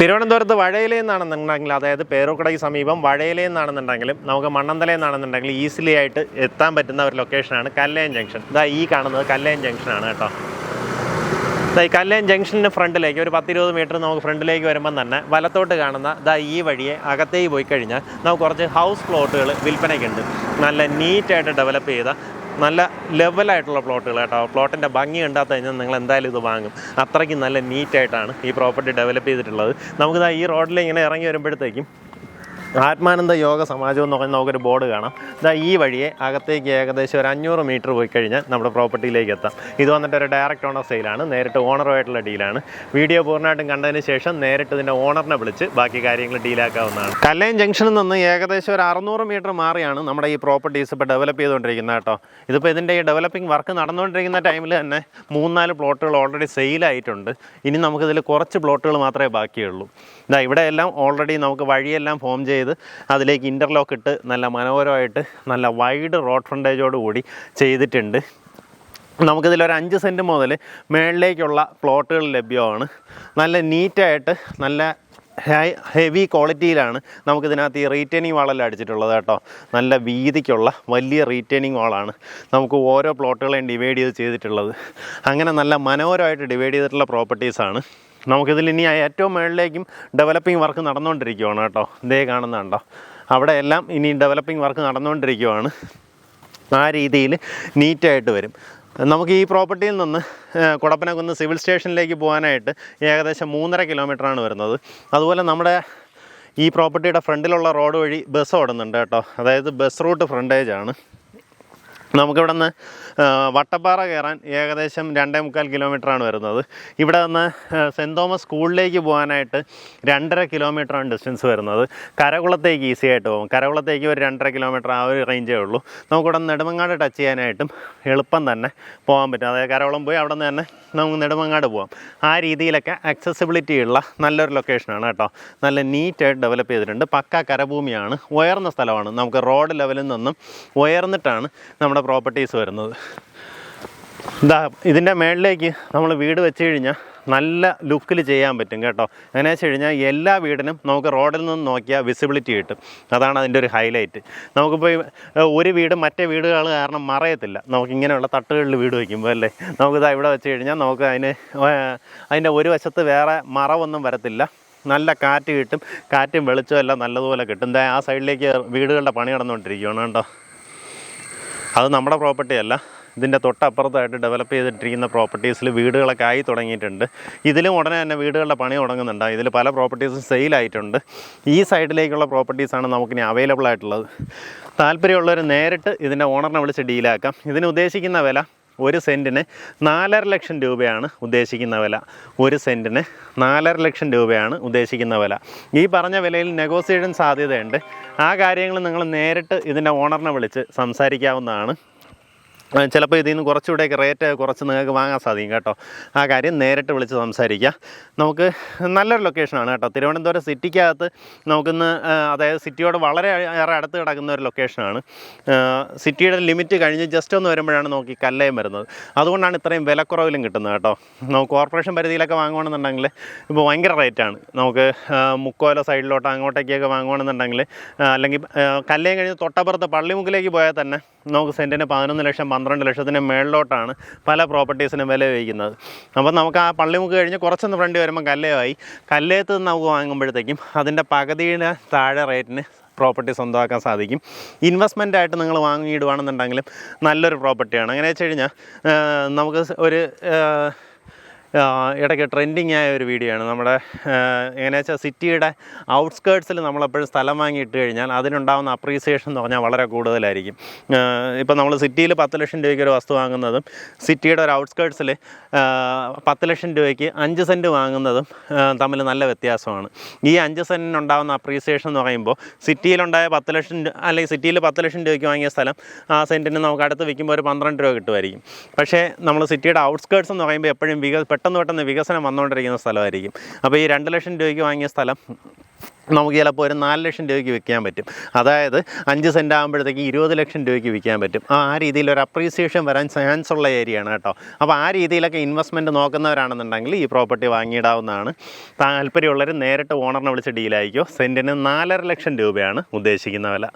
തിരുവനന്തപുരത്ത് വഴയിലെന്നാണെന്നുണ്ടെങ്കിൽ അതായത് പേരൂക്കടയ്ക്ക് സമീപം വഴയിലെന്നാണെന്നുണ്ടെങ്കിലും നമുക്ക് മണ്ണന്തലേ നിന്നാണെന്നുണ്ടെങ്കിൽ ഈസിലി ആയിട്ട് എത്താൻ പറ്റുന്ന ഒരു ലൊക്കേഷനാണ് കല്ലയൻ ജംഗ്ഷൻ ഇതാ ഈ കാണുന്നത് കല്ലയൻ ജംഗ്ഷനാണ് കേട്ടോ. ദാ ഈ കല്ലയൻ ജംഗ്ഷന് ഫ്രണ്ടിലേക്ക് ഒരു പത്തിരുപത് മീറ്റർ നമുക്ക് ഫ്രണ്ടിലേക്ക് വരുമ്പം തന്നെ വലത്തോട്ട് കാണുന്ന ദാ ഈ വഴിയെ അകത്തേക്ക് പോയി കഴിഞ്ഞാൽ നമുക്ക് കുറച്ച് ഹൗസ് പ്ലോട്ടുകൾ വിൽപ്പനയ്ക്കുണ്ട്. നല്ല നീറ്റായിട്ട് ഡെവലപ്പ് ചെയ്ത നല്ല ലെവലായിട്ടുള്ള പ്ലോട്ടുകൾ കേട്ടോ. പ്ലോട്ടിന്റെ ഭംഗി കണ്ടാത്ത കഴിഞ്ഞാൽ നിങ്ങൾ എന്തായാലും ഇത് വാങ്ങും. അത്രയ്ക്ക് നല്ല നീറ്റായിട്ടാണ് ഈ പ്രോപ്പർട്ടി ഡെവലപ്പ് ചെയ്തിട്ടുള്ളത്. നമുക്കിതാ ഈ റോഡിൽ ഇങ്ങനെ ഇറങ്ങി വരുമ്പോഴത്തേക്കും ആത്മാനന്ദ യോഗ സമാജം എന്ന് പറഞ്ഞാൽ നമുക്കൊരു ബോർഡ് കാണാം. ഇതാ ഈ വഴിയെ അകത്തേക്ക് ഏകദേശം ഒരു അഞ്ഞൂറ് മീറ്റർ പോയി കഴിഞ്ഞാൽ നമ്മുടെ പ്രോപ്പർട്ടിയിലേക്ക് എത്താം. ഇത് വന്നിട്ട് ഒരു ഡയറക്റ്റ് ഓണർ സെയിലാണ് നേരിട്ട് ഓണറുമായിട്ടുള്ള ഡീലാണ് വീഡിയോ പൂർണമായിട്ടും കണ്ടതിന് ശേഷം നേരിട്ട് ഇതിന്റെ ഓണറിനെ വിളിച്ച് ബാക്കി കാര്യങ്ങൾ ഡീലാക്കാവുന്നതാണ് കല്ലയം ജംഗ്ഷനിൽ നിന്ന് ഏകദേശം ഒരു അറുന്നൂറ് മീറ്റർ മാറിയാണ് നമ്മുടെ ഈ പ്രോപ്പർട്ടീസ് ഇപ്പോൾ ഡെവലപ്പ് ചെയ്തുകൊണ്ടിരിക്കുന്നത് കേട്ടോ. ഇതിപ്പോൾ ഇതിന്റെ ഈ ഡെവലപ്പിംഗ് വർക്ക് നടന്നുകൊണ്ടിരിക്കുന്ന ടൈമിൽ തന്നെ മൂന്നാൽ പ്ലോട്ടുകൾ ഓൾറെഡി സെയിലായിട്ടുണ്ട് ഇനി നമുക്കിതിൽ കുറച്ച് പ്ലോട്ടുകൾ മാത്രമേ ബാക്കിയുള്ളൂ. ഇതാ ഇവിടെയെല്ലാം ഓൾറെഡി നമുക്ക് വഴിയെല്ലാം ഫോം അതിലേക്ക് ഇന്റർലോക്ക് ഇട്ട് നല്ല മനോഹരമായിട്ട് നല്ല വൈഡ് റോഡ് ഫ്രണ്ടേജോട് കൂടി ചെയ്തിട്ടുണ്ട്. നമുക്കിതിലൊരു അഞ്ച് സെന്റ് മുതൽ മേളിലേക്കുള്ള പ്ലോട്ടുകൾ ലഭ്യമാണ്. നല്ല നീറ്റായിട്ട് നല്ല ഹെവി ക്വാളിറ്റിയിലാണ് നമുക്കിതിനകത്ത് ഈ റീറ്റേണിങ് വാളെല്ലാം അടിച്ചിട്ടുള്ളത് കേട്ടോ. നല്ല വീതിക്കുള്ള വലിയ റീറ്റേണിങ് വാളാണ് നമുക്ക് ഓരോ പ്ലോട്ടുകളെയും ഡിവൈഡ് ചെയ്ത് ചെയ്തിട്ടുള്ളത്. അങ്ങനെ നല്ല മനോഹരമായിട്ട് ഡിവൈഡ് ചെയ്തിട്ടുള്ള പ്രോപ്പർട്ടീസാണ് നമുക്കിതിൽ ഇനി ഏറ്റവും മുകളിലേക്കും ഡെവലപ്പിംഗ് വർക്ക് നടന്നുകൊണ്ടിരിക്കുകയാണ് കേട്ടോ. ഇതേ കാണുന്നുണ്ടോ? അവിടെ എല്ലാം ഇനി ഡെവലപ്പിംഗ് വർക്ക് നടന്നുകൊണ്ടിരിക്കുകയാണ് ആ രീതിയിൽ നീറ്റായിട്ട് വരും. നമുക്ക് ഈ പ്രോപ്പർട്ടിയിൽ നിന്ന് കുടപ്പനകുന്ന് സിവിൽ സ്റ്റേഷനിലേക്ക് പോകാനായിട്ട് ഏകദേശം മൂന്നര കിലോമീറ്ററാണ് വരുന്നത്. അതുപോലെ നമ്മുടെ ഈ പ്രോപ്പർട്ടിയുടെ ഫ്രണ്ടിലുള്ള റോഡ് വഴി ബസ് ഓടുന്നുണ്ട് കേട്ടോ. അതായത് ബസ് റൂട്ട് ഫ്രണ്ടേജാണ് നമുക്കിവിടെ നിന്ന് വട്ടപ്പാറ കയറാൻ ഏകദേശം രണ്ടേ മുക്കാൽ കിലോമീറ്ററാണ് വരുന്നത്. ഇവിടെ നിന്ന് സെന്റ് തോമസ് സ്കൂളിലേക്ക് പോകാനായിട്ട് രണ്ടര കിലോമീറ്ററാണ് ഡിസ്റ്റൻസ് വരുന്നത്. കരകുളത്തേക്ക് ഈസി ആയിട്ട് പോകും. കരകുളത്തേക്ക് ഒരു രണ്ടര കിലോമീറ്റർ ആ ഒരു റേഞ്ചേ ഉള്ളൂ. നമുക്കിവിടെ നെടുമങ്ങാട് ടച്ച് ചെയ്യാനായിട്ടും എളുപ്പം തന്നെ പോകാൻ പറ്റും. അതായത് കരകുളം പോയി അവിടെ നിന്ന് തന്നെ നമുക്ക് നെടുമങ്ങാട് പോകാം ആ രീതിയിലൊക്കെ അക്സസിബിലിറ്റി ഉള്ള നല്ലൊരു ലൊക്കേഷനാണ് കേട്ടോ. നല്ല നീറ്റായിട്ട് ഡെവലപ്പ് ചെയ്തിട്ടുണ്ട്. പക്ക കരഭൂമിയാണ്. ഉയർന്ന സ്ഥലമാണ്. നമുക്ക് റോഡ് ലെവലിൽ നിന്നും ഉയർന്നിട്ടാണ് നമ്മുടെ പ്രോപ്പർട്ടീസ് വരുന്നത്. ഇതാ ഇതിന്റെ മേളിലേക്ക് നമ്മൾ വീട് വെച്ച് കഴിഞ്ഞാൽ നല്ല ലുക്കിൽ ചെയ്യാൻ പറ്റും കേട്ടോ. എങ്ങനെ വെച്ച് കഴിഞ്ഞാൽ എല്ലാ വീടിനും നമുക്ക് റോഡിൽ നിന്ന് നോക്കിയാൽ വിസിബിലിറ്റി കിട്ടും. അതാണ് അതിന്റെ ഒരു ഹൈലൈറ്റ് നമുക്കിപ്പോൾ ഒരു വീട് മറ്റേ വീടുകൾ കാരണം മറയത്തില്ല. നമുക്ക് ഇങ്ങനെയുള്ള തട്ടുകളിൽ വീട് വയ്ക്കുമ്പോൾ അല്ലേ? നമുക്കിത് ഇവിടെ വെച്ച് കഴിഞ്ഞാൽ നമുക്ക് അതിന് അതിന്റെ ഒരു വശത്ത് വേറെ മറവൊന്നും വരത്തില്ല. നല്ല കാറ്റ് കിട്ടും. കാറ്റും വെളിച്ചവും എല്ലാം നല്ലതുപോലെ കിട്ടും. ആ സൈഡിലേക്ക് വീടുകളുടെ പണി നടന്നുകൊണ്ടിരിക്കുകയാണ് കേട്ടോ. അത് നമ്മുടെ പ്രോപ്പർട്ടി അല്ല. ഇതിന്റെ തൊട്ടപ്പുറത്തായിട്ട് ഡെവലപ്പ് ചെയ്തിട്ടിരിക്കുന്ന പ്രോപ്പർട്ടീസിൽ വീടുകളൊക്കെ ആയി തുടങ്ങിയിട്ടുണ്ട്. ഇതിലും ഉടനെ തന്നെ വീടുകളുടെ പണി തുടങ്ങുന്നുണ്ട്. ഇതിൽ പല പ്രോപ്പർട്ടീസും സെയിലായിട്ടുണ്ട് ഈ സൈഡിലേക്കുള്ള പ്രോപ്പർട്ടീസാണ് നമുക്കിനി അവൈലബിൾ ആയിട്ടുള്ളത്. താല്പര്യമുള്ളവർ നേരിട്ട് ഇതിന്റെ ഓണറിനെ വിളിച്ച് ഡീലാക്കാം ഇതിന് ഉദ്ദേശിക്കുന്ന വില ഒരു സെന്റിന് നാലര ലക്ഷം രൂപയാണ് ഉദ്ദേശിക്കുന്ന വില. ഒരു സെന്റിന് നാലര ലക്ഷം രൂപയാണ് ഉദ്ദേശിക്കുന്ന വില. ഈ പറഞ്ഞ വിലയിൽ നെഗോസിയേഷൻ സാധ്യതയുണ്ട്. ആ കാര്യങ്ങൾ നിങ്ങൾ നേരിട്ട് ഇതിന്റെ ഓണറിനെ വിളിച്ച് സംസാരിക്കാവുന്നതാണ്. ചിലപ്പോൾ ഇതിൽ നിന്ന് കുറച്ചുകൂടെയൊക്കെ റേറ്റ് കുറച്ച് നിങ്ങൾക്ക് വാങ്ങാൻ സാധിക്കും കേട്ടോ. ആ കാര്യം നേരിട്ട് വിളിച്ച് സംസാരിക്കാം. നമുക്ക് നല്ലൊരു ലൊക്കേഷനാണ് കേട്ടോ. തിരുവനന്തപുരം സിറ്റിക്കകത്ത് നമുക്കിന്ന് അതായത് സിറ്റിയോട് വളരെ ഏറെ അടുത്ത് കിടക്കുന്ന ഒരു ലൊക്കേഷനാണ് സിറ്റിയുടെ ലിമിറ്റ് കഴിഞ്ഞ് ജസ്റ്റ് ഒന്ന് വരുമ്പോഴാണ് നോക്കി ഈ കല്ലയം വരുന്നത്. അതുകൊണ്ടാണ് ഇത്രയും വിലക്കുറവിലും കിട്ടുന്നത് കേട്ടോ. നമുക്ക് കോർപ്പറേഷൻ പരിധിയിലൊക്കെ വാങ്ങുകയാണെന്നുണ്ടെങ്കിൽ ഇപ്പോൾ ഭയങ്കര റേറ്റാണ് നമുക്ക് മുക്കോല സൈഡിലോട്ട് അങ്ങോട്ടേക്കൊക്കെ വാങ്ങുകയാണെന്നുണ്ടെങ്കിൽ അല്ലെങ്കിൽ കല്ലയം കഴിഞ്ഞ് തൊട്ടപ്പുറത്ത് പള്ളിമുക്കിലേക്ക് പോയാൽ തന്നെ നമുക്ക് സെന്റിന് പതിനൊന്ന് ലക്ഷം പന്ത്രണ്ട് ലക്ഷത്തിന് മേളിലോട്ടാണ് പല പ്രോപ്പർട്ടീസിനും വില വയ്ക്കുന്നത് അപ്പോൾ നമുക്ക് ആ പള്ളിമുക്ക് കഴിഞ്ഞ് കുറച്ചൊന്ന് ഫ്രണ്ട് വരുമ്പോൾ കല്ലയമായി. കല്ലയത്ത് നിന്ന് നമുക്ക് വാങ്ങുമ്പോഴത്തേക്കും അതിന്റെ പകുതിയുടെ താഴെ റേറ്റിന് പ്രോപ്പർട്ടി സ്വന്തമാക്കാൻ സാധിക്കും. ഇൻവെസ്റ്റ്മെന്റ് ആയിട്ട് നിങ്ങൾ വാങ്ങിയിടുവാണെന്നുണ്ടെങ്കിലും നല്ലൊരു പ്രോപ്പർട്ടിയാണ്. അങ്ങനെ വെച്ച് കഴിഞ്ഞാൽ നമുക്ക് ഒരു ഇടയ്ക്ക് ട്രെൻഡിങ് ആയ ഒരു വീഡിയോ ആണ്. നമ്മുടെ എങ്ങനെയാ വെച്ചാൽ സിറ്റിയുടെ ഔട്ട്സ്കേർട്സിൽ നമ്മളെപ്പോഴും സ്ഥലം വാങ്ങിയിട്ട് കഴിഞ്ഞാൽ അതിനുണ്ടാകുന്ന അപ്രീസിയേഷൻ എന്ന് പറഞ്ഞാൽ വളരെ കൂടുതലായിരിക്കും. ഇപ്പോൾ നമ്മൾ സിറ്റിയിൽ പത്ത് ലക്ഷം രൂപയ്ക്ക് ഒരു വസ്തു വാങ്ങുന്നതും സിറ്റിയുടെ ഒരു ഔട്ട്സ്കേർട്സിൽ പത്ത് ലക്ഷം രൂപയ്ക്ക് അഞ്ച് സെന്റ് വാങ്ങുന്നതും തമ്മിൽ നല്ല വ്യത്യാസമാണ്. ഈ അഞ്ച് സെന്റിനുണ്ടാകുന്ന അപ്രീസിയേഷൻ എന്ന് പറയുമ്പോൾ സിറ്റിയിലുണ്ടായ പത്ത് ലക്ഷം അല്ലെങ്കിൽ സിറ്റിയിൽ പത്ത് ലക്ഷം രൂപയ്ക്ക് വാങ്ങിയ സ്ഥലം ആ സെന്റിന് നമുക്ക് അടുത്ത് വിൽക്കുമ്പോൾ ഒരു പന്ത്രണ്ട് രൂപ കിട്ടുമായിരിക്കും. പക്ഷേ നമ്മൾ സിറ്റിയുടെ ഔട്ട്സ്കേർട്സ് എന്ന് പറയുമ്പോൾ എപ്പോഴും വിക പെട്ടെന്ന് പെട്ടെന്ന് വികസനം വന്നുകൊണ്ടിരിക്കുന്ന സ്ഥലമായിരിക്കും. അപ്പോൾ ഈ രണ്ട് ലക്ഷം രൂപയ്ക്ക് വാങ്ങിയ സ്ഥലം നമുക്ക് ചിലപ്പോൾ ഒരു നാല് ലക്ഷം രൂപയ്ക്ക് വിൽക്കാൻ പറ്റും. അതായത് അഞ്ച് സെന്റ് ആകുമ്പോഴത്തേക്ക് ഇരുപത് ലക്ഷം രൂപയ്ക്ക് വിൽക്കാൻ പറ്റും. ആ രീതിയിൽ ഒരു അപ്രീസിയേഷൻ വരാൻ ചാൻസ് ഉള്ള ഏരിയയാണ് കേട്ടോ. അപ്പോൾ ആ രീതിയിലൊക്കെ ഇൻവെസ്റ്റ്മെന്റ് നോക്കുന്നവരാണെന്നുണ്ടെങ്കിൽ ഈ പ്രോപ്പർട്ടി വാങ്ങിയിടാവുന്നതാണ്. താല്പര്യമുള്ളവർ നേരിട്ട് ഓണറിനെ വിളിച്ച് ഡീലായിരിക്കും സെന്റിന് നാലര ലക്ഷം രൂപയാണ് ഉദ്ദേശിക്കുന്ന വില.